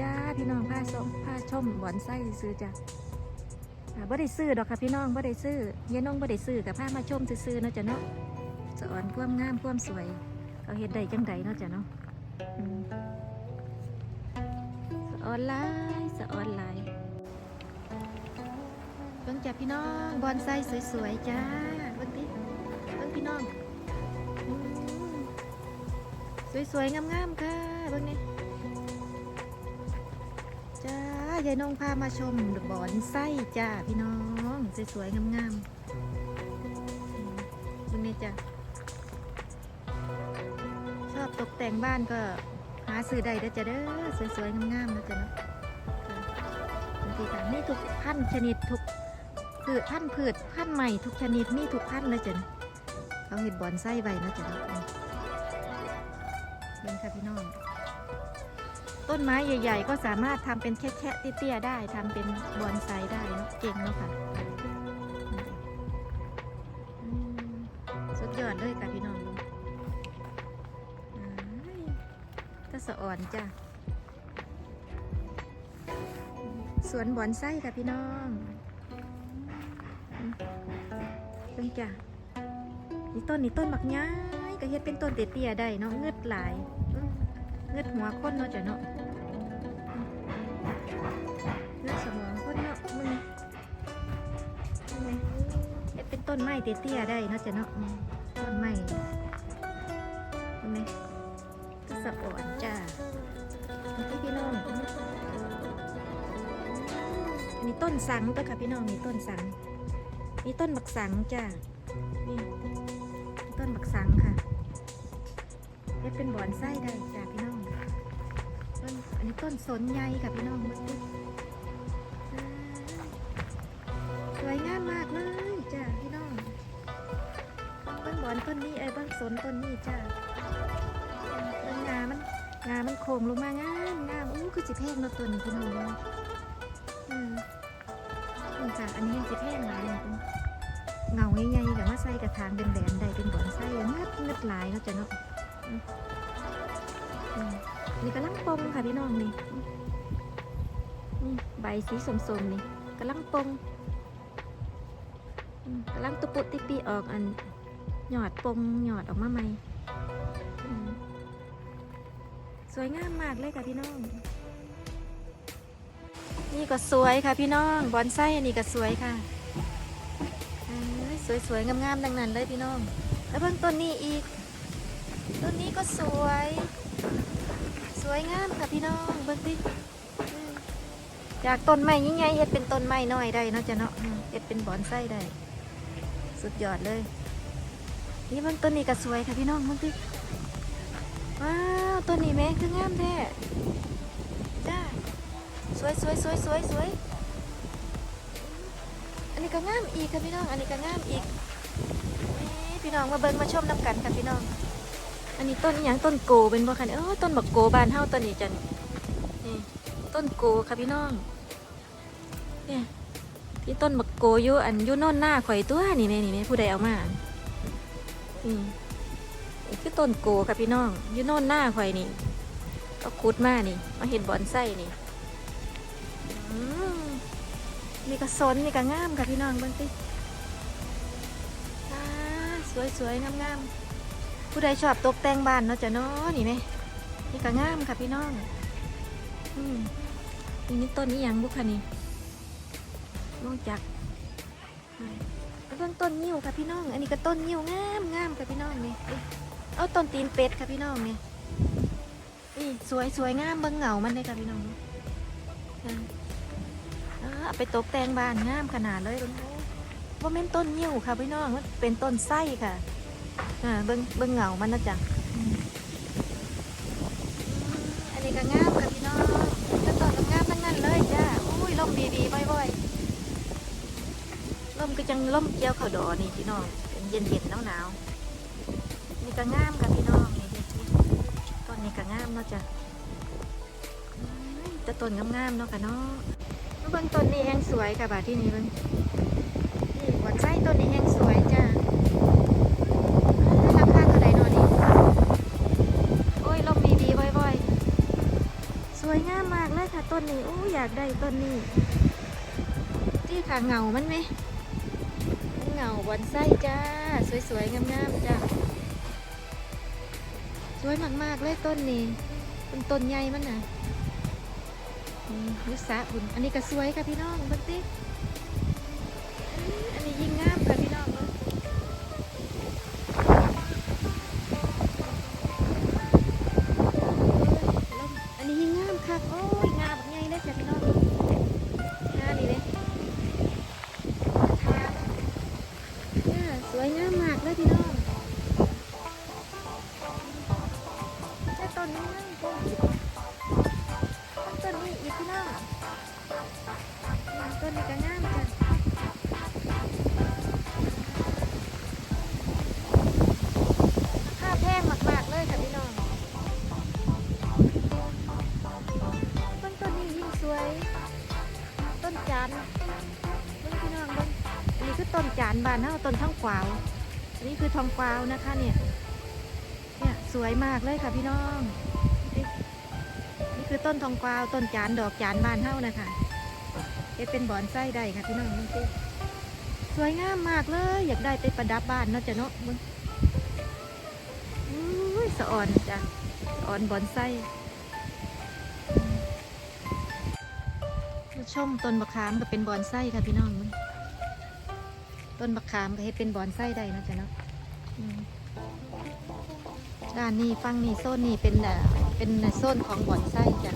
จ้าพี่น้องผ้าส้มผ้าชมบอนไส้ซื้อจ้ะอ่าบ่ได้ซื้อดอกค่ะพี่น้องบ่ได้ซื้อยายน้องบ่ได้ซื้อกับผ้ามาชมซื้อๆเนาะจ้ะเนาะสะอ่อนความงามความสวยเขาเฮ็ดได้จังใดเนาะจ้ะเนาะสะอ่อนลายสะอ่อนลายเบิ่งจ้ะพี่น้องบอนไส้สวยๆจ้าเบิ่งดิเบิ่งพี่น้อง สวยๆงามๆค่ะเบิ่งนี่ ยายน้องพามาชมบอนไส้จ้าพี่น้องสวยๆงามๆดูนี่จ้ะชอบตกแต่งบ้านก็หาซื้อได้เด้อจ้ะเด้อสวยๆงามๆนะจ๊ะเนาะบางทีค่ะนี่ทุกพันธุ์ชนิดทุกพืชพันธุ์พืชพันธุ์ใหม่ทุกชนิดมีทุกพันธุ์เลยจ้ะเขาเห็ดบอนไส้ไว้นะจ๊ะเนาะเป็นค่ะพี่น้อง ต้นไม้ใหญ่ ๆ ก็สามารถทำเป็นแค่ๆเตี้ยๆได้ทำเป็นบอนไซได้เนอะเก่งเนาะค่ะสุดยอดเลยค่ะพี่น้องอ้าสะอ่อนจ้ะสวนบอนไซค่ะพี่น้องเพิ่งจ้ะนี่ต้นนี่ต้นบักย้ายก็เฮ็ดเป็นต้นเตี้ยๆได้เนาะเงืดหลาย อืมเงืดหัวคนเนาะจ้ะเนาะเลือดสมองคนเนาะมึงนี่ไงเฮ็ดเป็นต้นไม้เตี้ยๆได้เนาะจ้ะเนาะต้นไม้เห็นไหมก็สะอ่อนจ้าพี่พี่น้องอันนี้ต้นสังตัวค่ะพี่น้องนี่ต้นสังนี่ต้นบักสังจ้านี่ต้นบักสังค่ะเฮ็ดเป็นบอนไส้ได้จ้าพี่น้อง ต้นอันนี้ต้นสนใหญ่ค่ะพี่น้องเบิ่งดิสวยงามมากเลยจ้าพี่น้องเบิ้งบอนต้นนี้ไอ้เบิ้งสนต้นนี้จ้าเบิ้งงามันงามันโค้งลงมางามงามอู้คือสิแพงเนาะตัวนี้พี่น้องนะอืมนี่จ้ะอันนี้ยังสิแพงหลายเลยเงาใหญ่ๆกับมาใส่กระถางเป็นแบนๆได้เป็นบอนไส้เงืดเงืดหลายเนาะจ้ะเนาะอืมอืม นี่กำลังปงค่ะพี่น้องนี่นี่ใบสีสมๆนี่กำลังปงกำลังตุปุติปีออกอันหยอดปงหยอดออกมาใหม่สวยงามมากเลยค่ะพี่น้อง นี่ก็สวยค่ะพี่น้องบอนไส้อันนี้ก็สวยค่ะเอ้ยสวยๆงามๆดังนั้นเลยพี่น้อง แล้วเบิ่งต้นนี้อีก ต้นนี้ก็สวย วยงามค่ะพี่น้องเบิ่งดิอืมจากต้นไม้ยิ่งใหญ่เฮ็ดเป็นต้นไม้น้อยได้เนาะจ้ะเนาะเฮ็ดเป็นบอนไส้ได้ สุดยอดเลย นี่มันต้นนี้ก็สวยค่ะพี่น้องมันสิว้าวต้นนี้แม่คืองามแท้จ้าสวยสวยสวยสวยสวยอันนี้ก็งามอีกค่ะพี่น้อง อันนี้ก็งามอีกพี่น้องมาเบิ่งมาชมน้ำกันค่ะพี่น้อง อันนี้ต้นอย่างต้นโกเป็นบ่คะเนี่ยเออต้นบักโกบานเฮาต้นนี้จันนี่ต้นโกค่ะพี่น้อง เนี่ยที่ต้นบักโกอยู่อันอยู่โน่นหน้าข่อยตัวนี่แม่นี่แม่ผู้ใดเอามาอืมนี่คือต้นโกค่ะพี่น้องอยู่โน่นหน้าข่อยนี่ ก็ขุดมานี่มาเห็นบอนไส้นี่มนี่ก็สนนี่ก็งามค่ะพี่น้องบิ่งติอ่าสวยสวยงามงามๆ ผู้ใดชอบตกแต่งบ้านเนาะจ้ะเนาะนี่แม่นี่ก็งามค่ะพี่น้องอืมนี่นี่ต้นนี้ยังบุคคะนี่นอกจากเบื้องต้นนิ้วค่ะพี่น้อง อันนี้ก็ต้นนิ้วงามงามค่ะพี่น้องนี่เอ้ยเอาต้นตีนเป็ดค่ะพี่น้องนี่นี่สวยสวยงามเบิ้งเหงามันเลยค่ะพี่น้องอ่าอ่าเอาไปตกแต่งบ้านงามขนาดเลยเบิ่งโอ้ว่าเป็นต้นนิ้วค่ะพี่น้องมันเป็นต้นไส้ค่ะ อ่าเบิ้งเบิ้งเหงามันนะจ๊ะอืมอันนี้ก็งามค่ะพี่น้องก็ต้นงามๆทั้งนั้นเลยจ้าอุ้ยลมดีๆบ่อยๆล่มก็จังล่มเกี่ยวเขาวดอนี่พี่น้องเป็นเย็นเย็นหนาวหนาวๆนี่ก็งามกับพี่น้องนี่นี่ต้นนี้ก็งามเนาะจ้ะอื้อแต่ต้นงามๆเนาะค่ะเนาะแล้วเบิ่งต้นนี้แห้งสวยค่ะบาดที่นี่เบิ่งนี่บอนไส้ต้นนี้แห้ง ต้นนี้โอ้อยากได้ต้นนี้ที่ค่ะเงามันไหมเงาบอนไส้จ้า สวยๆงามๆจ้าสวยมากๆเลยต้นนี้เป็นต้นใหญ่มันนะนี่ยุสาบุญอันนี้ก็สวยค่ะพี่น้องเบังติอันนี้ยิ่งงามานเบิ่งพี่น้องเบิ่งอันนี้คือต้นจานบานเฮาต้นทองกวาว อันนี้คือทองกวาวนะคะเนี่ย เนี่ยสวยมากเลยค่ะพี่น้อง นี่คือต้นทองกวาวต้นจานดอกจานบานเฮานะคะเฮ็ดเป็นบอนไส้ได้ค่ะพี่น้องนี่สิสวยงามมากเลย อยากได้ไปประดับบ้านเนาะจ้ะเนาะเบิ่งอุ้ยสะอ่อนจ้ะสะอ่อนบอนไส้ ชมต้นบักขามก็เป็นบอนไส้ค่ะพี่น้องมันต้นบักขามก็ให้เป็นบอนไส้ได้นะจ๊ะเนาะด้านนี้ฟังนี่โซนนี่เป็นเอ่อเป็นโซนของบอนไส้จ้ะ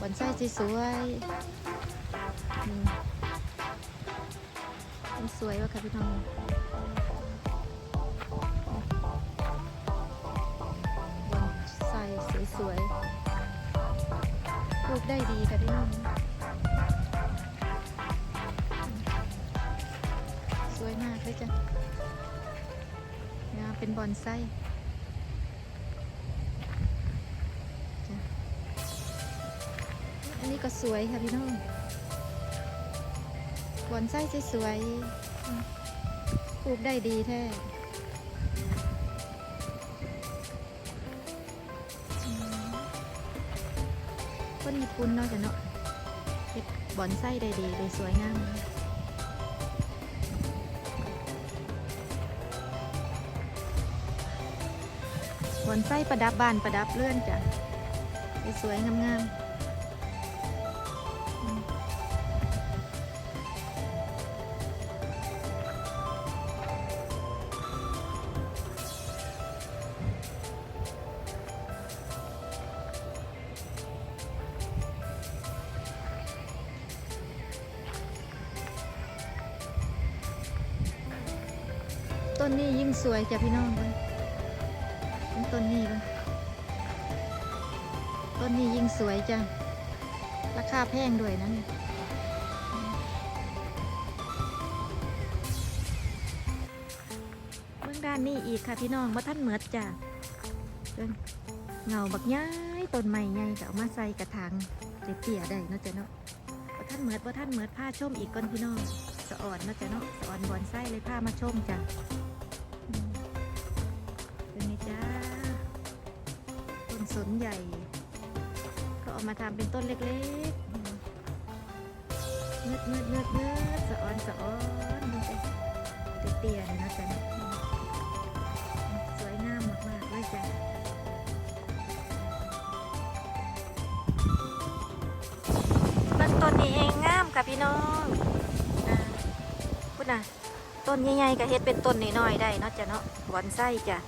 บอนไส้สวยมันสวยวะค่ะพี่น้องบอนไส้สวยๆ ลูกได้ดีค่ะพี่น้องสวยมากเลยจ้ะงามเป็นบอนไส้อันนี้ก็สวยค่ะพี่น้องบอนไส้สวยๆปลูกได้ดีแท้ คนญี่ปุ่นเนาะจ้ะเนาะเฮ็ดบอนไส้ได้ดีเลยสวยงามบอนไส้ประดับบ้านประดับเลื่อนจ้ะสวยงามๆ ต้นนี้ยิ่งสวยจ้ะพี่น้องเบิ่งเบิ่งต้นนี้เบิ่งต้นนี้ยิ่งสวยจ้ะราคาแพงด้วยนะเนี่ยเบื้องด้านนี้อีกค่ะพี่น้องว่าท่านเหมือดจ้ะเบิ่งเงาบักย้ายต้นใหม่ใหญ่ก็เอามาใส่กระถางเตี้ยๆได้เนาะจ้ะเนาะว่าท่านเหมือดว่าท่านเหมือดผ้าชมอีกก่อนพี่น้องะอ่อนนะจ้ะเนาะสะอ่อนบอนไส้เลยผ้ามาชมจ้ะเป็นไงจ้าต้นสนใหญ่ ก็เอามาทำเป็นต้นเล็กๆอืมเงืดเงืดเงืดเงืดสะอ่อนสะอ่อนดูสิเตี้ยๆเลยนะจ๊ะสวยงามมากๆเลยจ้ะต้นต้นนี้เองงามค่ะพี่น้อง พูดนะต้นใหญ่ๆก็เฮ็ดเป็นต้นน้อยๆได้เนาะจ้ะเนาะบอนไส้จ้ะ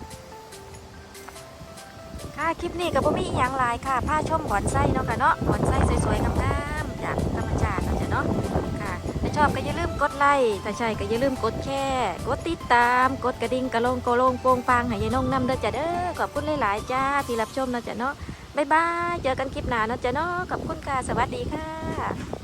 ค่ะคลิปนี้ก็บ่มีอหย่างหลายค่ะผ้าชมบอนไส้เนาะค่ะเนาะบอนไส้สวยๆงามๆจากธรรมชาติเนาะจ้ะเนาะค่ะถ้าชอบก็อย่าลืมกดไลค์ถ้าใช่ก็อย่าลืมกดแชร์กดติดตาม กดกระดิ่งกระโลงกระโลงโปงปังให้ยายน้องนำเด้อจ้ะเด้อขอบคุณหลายๆจ้าที่รับชมเนาะจ้ะเนาะบ๊ายบายเจอกันคลิปหน้าเนาะจ้ะเนาะขอบคุณค่ะสวัสดีค่ะ